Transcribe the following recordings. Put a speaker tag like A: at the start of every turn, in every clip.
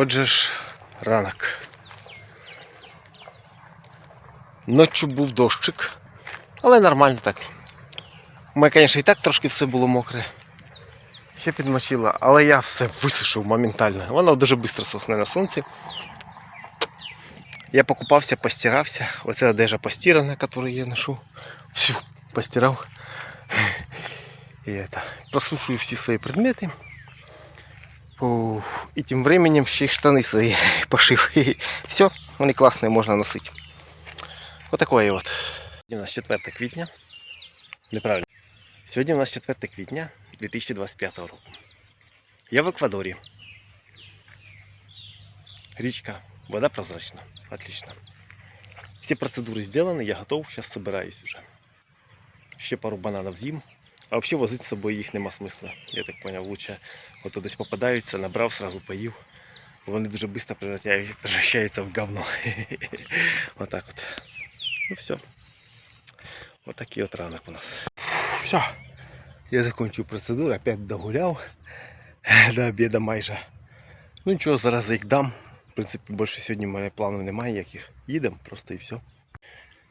A: Отже ж, ранок. Ночі був дощик, але нормально так. У мене, звісно, і так трошки все було мокре. Ще підмочило, але я все висушив моментально. Воно дуже швидко сохне на сонці. Я покупався, постирався. Оце одежа постирана, яку я ношу. Всю постирав. І это, просушую всі свої предмети. Уф, І тим временем ще й штани свої пошив. Все, вони класні, можна носити. Отакое от. Сьогодні у нас 4 квітня. Неправильно. Сьогодні у нас 4 квітня 2025 року. Я в Еквадорі. Річка, вода прозрачна. Отлично. Все процедуры сделаны, я готов, сейчас собираюсь уже. Ще пару бананов з'їм. А вообще возити з собою їх нема смисла. Я так поняв, лучше от десь попадаються, набрав, сразу поїв. Вони дуже швидко превращаються в говно. Отак от. Ну все. Вот такий от ранок у нас. Все. Я закончив процедуру, опять догуляв. До обіду майже. Ну нічого, зараз їх дам. В принципі, більше сьогодні в мене планів немає ніяких. Їдемо просто і все.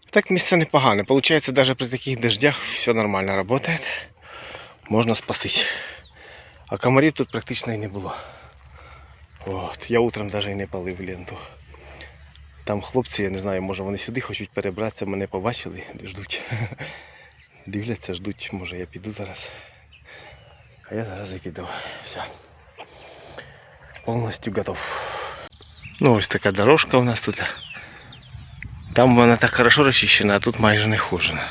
A: Так місце непогане. Получається, навіть при таких дождях все нормально працює. Можна спастись. А комарів тут практично і не було. От. Я утром навіть і не палив ленту. Там хлопці, я не знаю, може вони сюди хочуть перебратися, мене побачили, ждуть. Дивляться, ждуть, може я піду зараз. А я зараз і піду. Все. Повністю готов. Ну ось така дорожка у нас тут. Там вона так хорошо розчищена, а тут майже не хожена.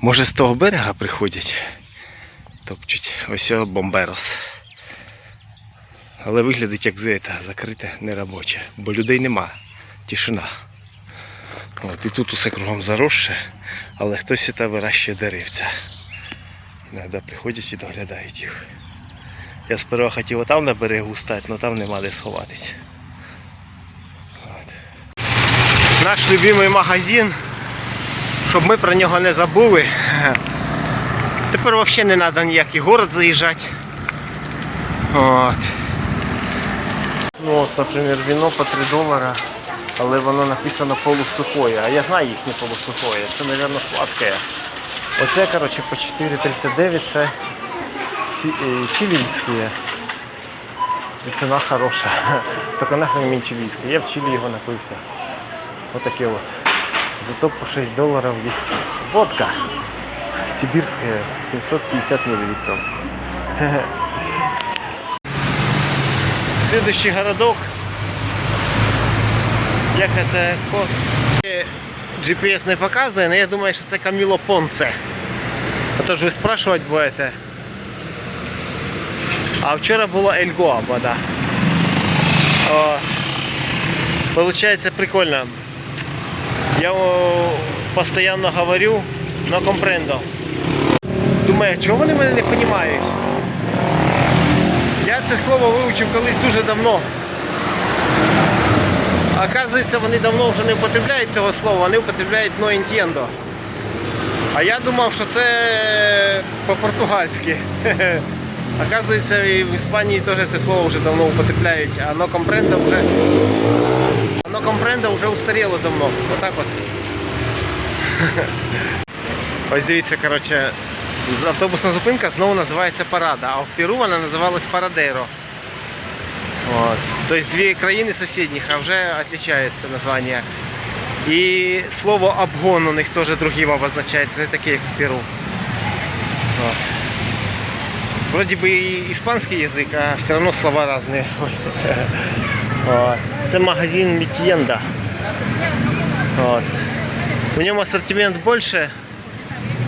A: Може з того берега приходять. Топчуть. Ось бомберос. Але виглядить як зета, закрите, неробоче. Бо людей нема. Тишина. От, і тут усе кругом заросше, але хтось це вирощує деревця. Іноді приходять і доглядають їх. Я сперва хотів отам на берегу стати, але там нема де сховатись. От. Наш любимий магазин, щоб ми про нього не забули. Тепер взагалі не треба ніякий город заїжджати. От. Ну от, наприклад, віно по 3 долара, але воно написано полусухое. А я знаю їхнє полусухое. Це, мабуть, сладке. Оце, коротше, по 4,39 це е, чилійське. І ціна хороша. Тільки нахрен мені чилійське. Я в Чилі його напився. Отаке от. Зато по 6 долларов есть водка. Сибирская, 750 миллилитров. Следующий городок. Як це GPS не показує, але я думаю, що це Каміло Понце. А то ж ви спрашувати будете. А вчора була Ельгоа вода. О, Получается прикольно. Я постоянно говорю, но компрендо. Думаю, чого вони мене не розуміють? Я це слово вивчив колись дуже давно. Оказується, вони давно вже не употребляють цього слова, вони употребляють no entiendo. А я думав, що це по-португальськи. Оказується, і в Іспанії теж це слово вже давно употребляють, а no comprendo вже Оно компренда вже устаріло давно. Отак от. Ось дивіться, коротше, автобусна зупинка знову називається Парада, а в Перу вона називалась Парадейро. От. Тобто дві країни сусідніх, а вже відрізняється названня. І слово обгон у них теж другим обозначається, не таке, як в Перу. От. Вроді би і іспанський язик, а все одно слова різні. Ой. От. Це магазин Мітєнда. От. У ньому асортимент більше,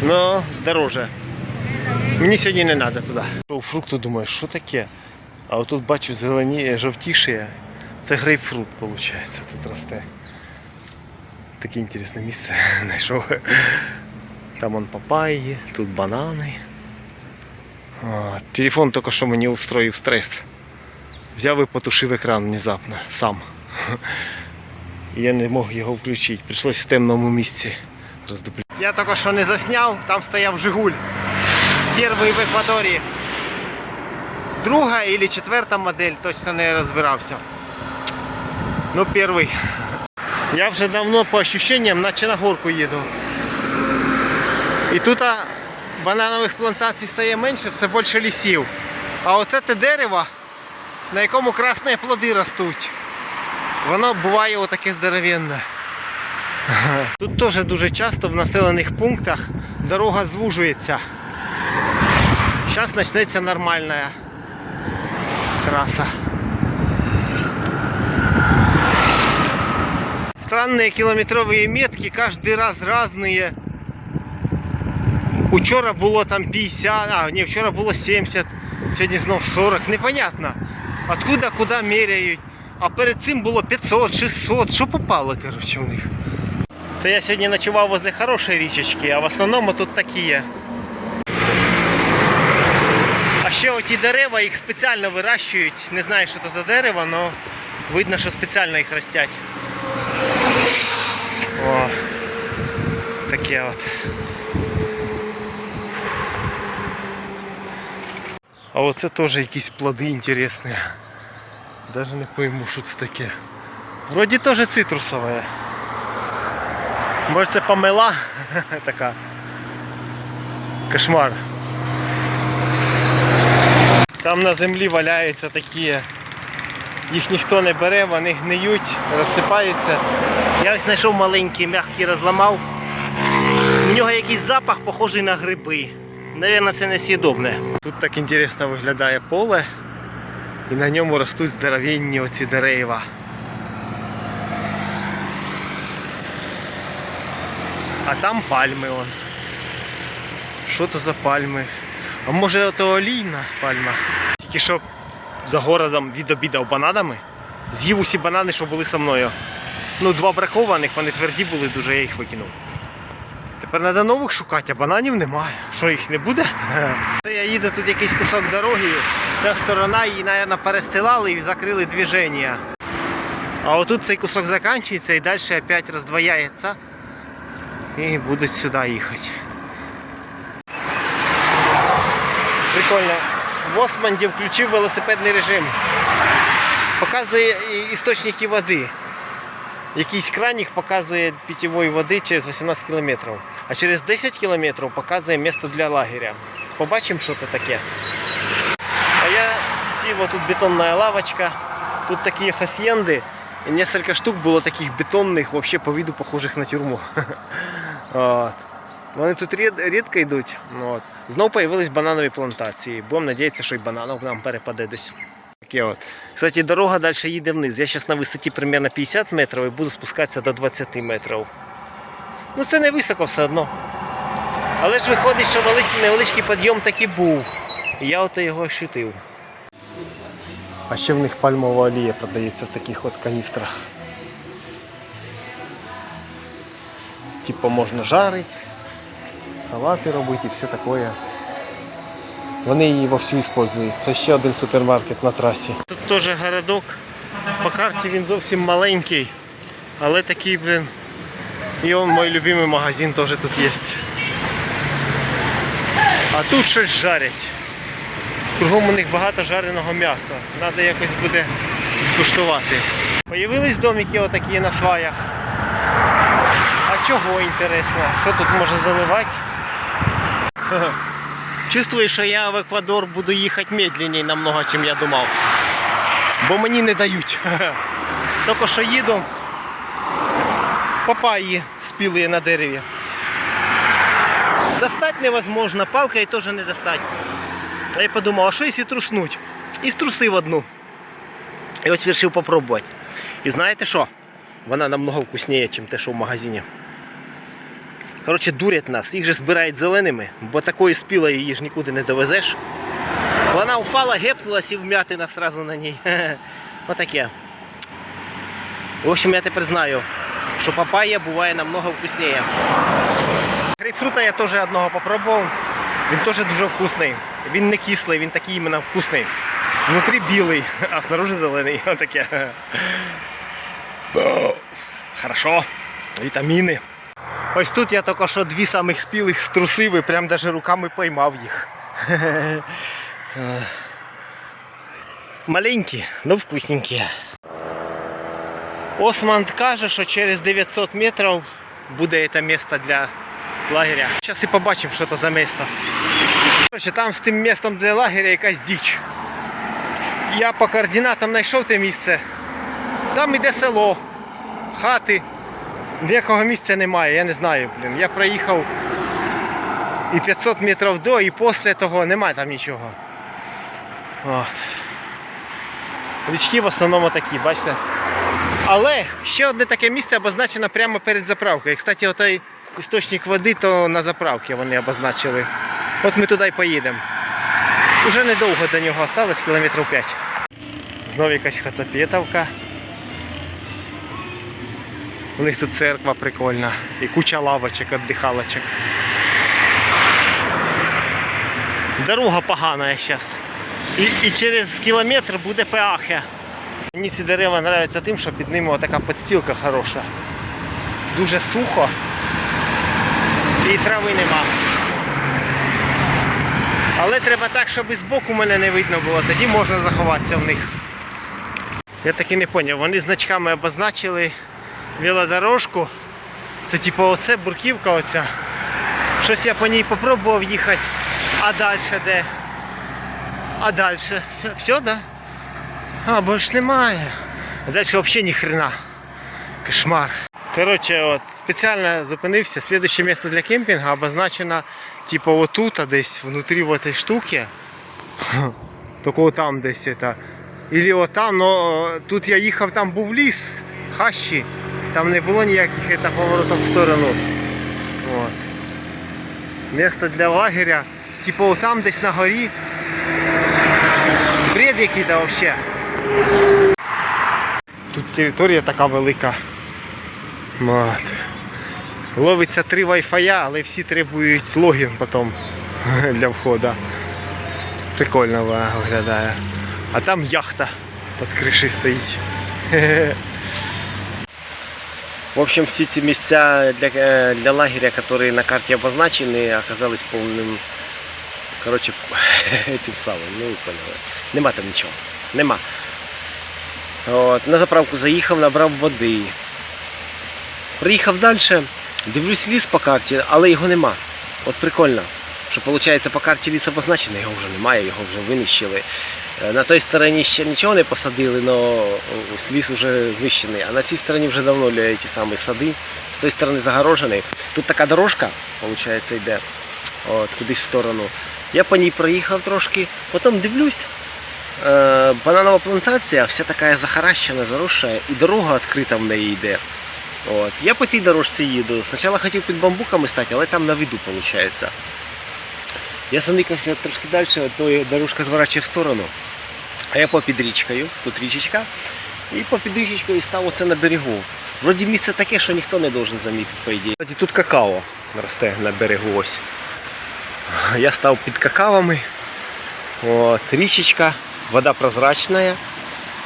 A: але дороже. Мені сьогодні не треба туди. У фрукту думаю, що таке? А отут бачу зелені, жовтіше. Це грейпфрут, виходить, тут росте. Таке інтересне місце знайшов. Там он папайї, тут банани. От. Телефон тільки що мені устроїв стрес. Взяв і потушив екран внезапно сам. Я не мог його включити. Прийшлось в темному місці роздуплити. Я тільки що не засняв, там стояв Жигуль. Перший в Еквадорі. Друга або четверта модель, точно не розбирався. Ну, перший. Я вже давно по ощущениям, наче на горку їду. І тут бананових плантацій стає менше, все більше лісів. А оце те дерево, на якому красні плоди ростуть. Воно буває отаке здоровенне. Тут теж дуже часто в населених пунктах дорога звужується. Зараз почнеться нормальна трасса. Странные километровые метки, каждый раз разные. Учора було там 50, а ні, вчора було 70, сьогодні знов 40. Непонятно. Откуда куди міряють. А перед цим було 500, 600. Що попало, коротше, у них. Це я сьогодні ночував возле хорошої річечки, а в основному тут такі є. Ще оті дерева їх спеціально вирощують. Не знаю, що це за дерево, але видно, що спеціально їх ростять. О, таке от. А оце теж якісь плоди інтересні. Даже не пойму, що це таке. Вроді теж цитрусове. Може це помела така. Кошмар. Там на землі валяються такі. Їх ніхто не бере, вони гниють, розсипаються. Я ось знайшов маленький, м'який розламав. У нього якийсь запах похожий на гриби. Навірно, це не сідобне. Тут так інтересно виглядає поле. І на ньому ростуть здоровенні оці дерева. А там пальми он. Що то за пальми? А може то олійна пальма? Тільки що за городом відобідав бананами. З'їв усі банани, що були со мною. Ну, два бракованих, вони тверді були дуже, я їх викинув. Тепер треба нових шукати, а бананів немає. Що їх не буде? Я їду тут якийсь кусок дороги. Ця сторона її, мабуть, перестилали і закрили движення. А отут цей кусок закінчується і далі опять роздвояється. І будуть сюди їхати. Прикольно. В Османді включив велосипедний режим. Показує істочники води. Якийсь кранік показує питьової води через 18 кілометрів. А через 10 кілометрів показує місце для лагеря. Побачимо, що це таке. А я сів, тут бетонна лавочка. Тут такі фасьєнди. І несколько штук було таких бетонних, вообще по виду похожих на тюрму. От. Вони тут рід, рідко йдуть. От. Знов появились бананові плантації. Будемо надіятися, що і бананов нам перепаде десь. Таке от. Кстати, дорога далі їде вниз. Я зараз на висоті приблизно 50 метрів і буду спускатися до 20 метрів. Ну це не високо все одно. Але ж виходить, що невеличкий підйом таки був. Я ото його ощутив. А ще в них пальмова олія продається в таких от каністрах. Типу можна жарити, салати робити і все таке. Вони її вовсю використовують. Це ще один супермаркет на трасі. Тут теж городок. По карті він зовсім маленький, але такий, блін. І он мій любимий магазин теж тут є. А тут щось жарять. Кругом у них багато жареного м'яса. Треба якось буде скуштувати. Появились домики отакі на сваях. А чого інтересно? Що тут може заливати? Чувствую, що я в Еквадор буду їхати медленніше намного, чим я думав. Бо мені не дають. Тільки що їду, папаї спілі на дереві. Достать невозможно, палкою теж не достать. Я подумав, а що якщо труснуть? І струсив одну. І ось вирішив попробувати. І знаєте що? Вона намного вкусніше, ніж те, що в магазині. Коротше, дурять нас, їх же збирають зеленими, бо такою спілою її ж нікуди не довезеш. Вона впала, гепнулась і вмятина сразу на ній. Отаке. В общем, я тепер знаю, що папайя буває намного вкусніше. Грейпфрута я теж одного попробував. Він теж дуже вкусний. Він не кислий, він такий іменно вкусний. Внутрі білий, а снаружи зелений. Отаке. Хорошо. Вітаміни. Ось тут я тільки що дві самих спілих струсив і прям даже руками поймав їх. Маленькі, но вкусненькі. Осман каже, що через 900 метрів буде це місце для лагеря. Зараз і побачимо, що це за місце. Короче, там з тим містом для лагеря якась діч. Я по координатам знайшов те місце. Там іде село, хати. Ніякого місця немає, я не знаю. Блін. Я проїхав і 500 метрів до, і після того немає там нічого. От. Річки в основному такі, бачите? Але ще одне таке місце обозначено прямо перед заправкою. І, кстати, отой істочник води, то на заправці вони обозначили. От ми туди й поїдемо. Уже недовго до нього осталось, кілометрів 5. Знову якась хацапетовка. У них тут церква прикольна. І куча лавочок, віддихалочок. Дорога погана зараз. І, і через кілометр буде пеахя. Мені ці дерева подобаються тим, що під ними така підстілка хороша. Дуже сухо і трави нема. Але треба так, щоб і збоку мене не видно було, тоді можна заховатися в них. Я так і не зрозумів, вони значками обозначили велодорожку. Це типу оце бурківка оця. Щось я по ній попробував їхати. А далі де? А далі? Все, все да? А, більше немає. А далі взагалі ні хрена. Кошмар. Коротше, от, спеціально зупинився. Слідуще місце для кемпінгу обозначено типу отут, а десь внутрі в этой штуки. Тільки отам десь это. Или отам, но тут я їхав, там був ліс, хащі. Там не було ніяких поворотів в сторону. От. Місце для лагеря. Типу отам десь на горі. Бред який-то вообще. Тут територія така велика. От. Ловиться три вайфая, але всі требують логін потім для входу. Прикольно виглядає. А там яхта під кришею стоїть. В общем, всі ці місця для, е, для лагеря, які на карті обозначені, оказались повним коротше, тим самим. Ну, поняли. Нема там нічого. Нема. От, на заправку заїхав, набрав води. Приїхав далі, дивлюсь ліс по карті, але його нема. От прикольно, що виходить по карті ліс обозначений, його вже немає, його вже винищили. Е, На той стороні ще нічого не посадили, але ліс вже знищений. А на цій стороні вже давно ті самі сади. З тої сторони загорожений. Тут така дорожка, виходить, йде от, кудись в сторону. Я по ній проїхав трошки, потім дивлюсь. Е, бананова плантація вся така захаращена, заросша, і дорога відкрита в неї йде. От. Я по цій дорожці їду. Спочатку хотів під бамбуками стати, але там на виду виходить. Я заникався трошки далі, то дорожка зворачує в сторону. А я попід річкою, тут річечка, і попід річечкою став оце на берегу. Вроді місце таке, що ніхто не должен замітити, по ідеї. Тут какао росте на берегу ось. Я став під какавами. От, річечка, вода прозрачна.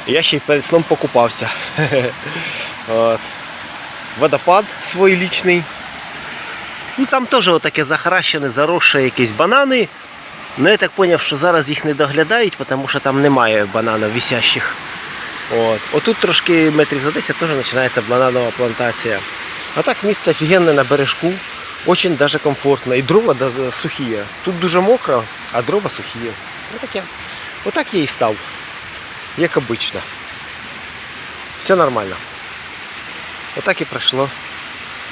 A: Я ще й перед сном покупався. От. Водопад свій лічний. Ну там теж отаке захаращене, заросше якісь банани. Ну я так зрозумів, що зараз їх не доглядають, тому що там немає бананів висящих. От. Отут трошки метрів за 10 теж починається бананова плантація. А так місце офігенне на бережку. Очень даже комфортно. І дрова сухі. Тут дуже мокро, а дрова сухі. Отаке. Отак я і став. Як обично. Все нормально. Отак і пройшло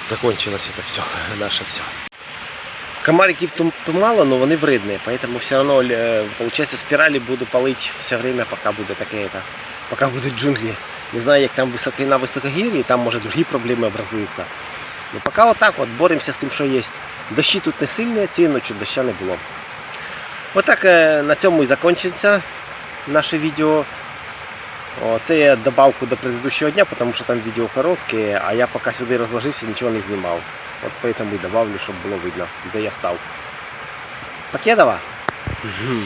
A: Закончилось это все, наше все. Комариків тут тут мало, но вони вредні, поэтому все равно, э, получается, спирали буду полить все время, пока буде таке, это, пока будуть джунглі. Не знаю, як там високи на високогір'ї, там може другі проблеми образуються. Ну поки отак от боремося з тим, що є. Дощі тут не сильні, цієї ночі доща не було. Отак е, на цьому і закінчиться наше відео. Це я добавку до предыдущего дня, потому что там видео короткие, а я поки сюди разложился, ничего не снимал. Вот поэтому и добавлю, чтобы было видно, где я стал. Покедова? Угу.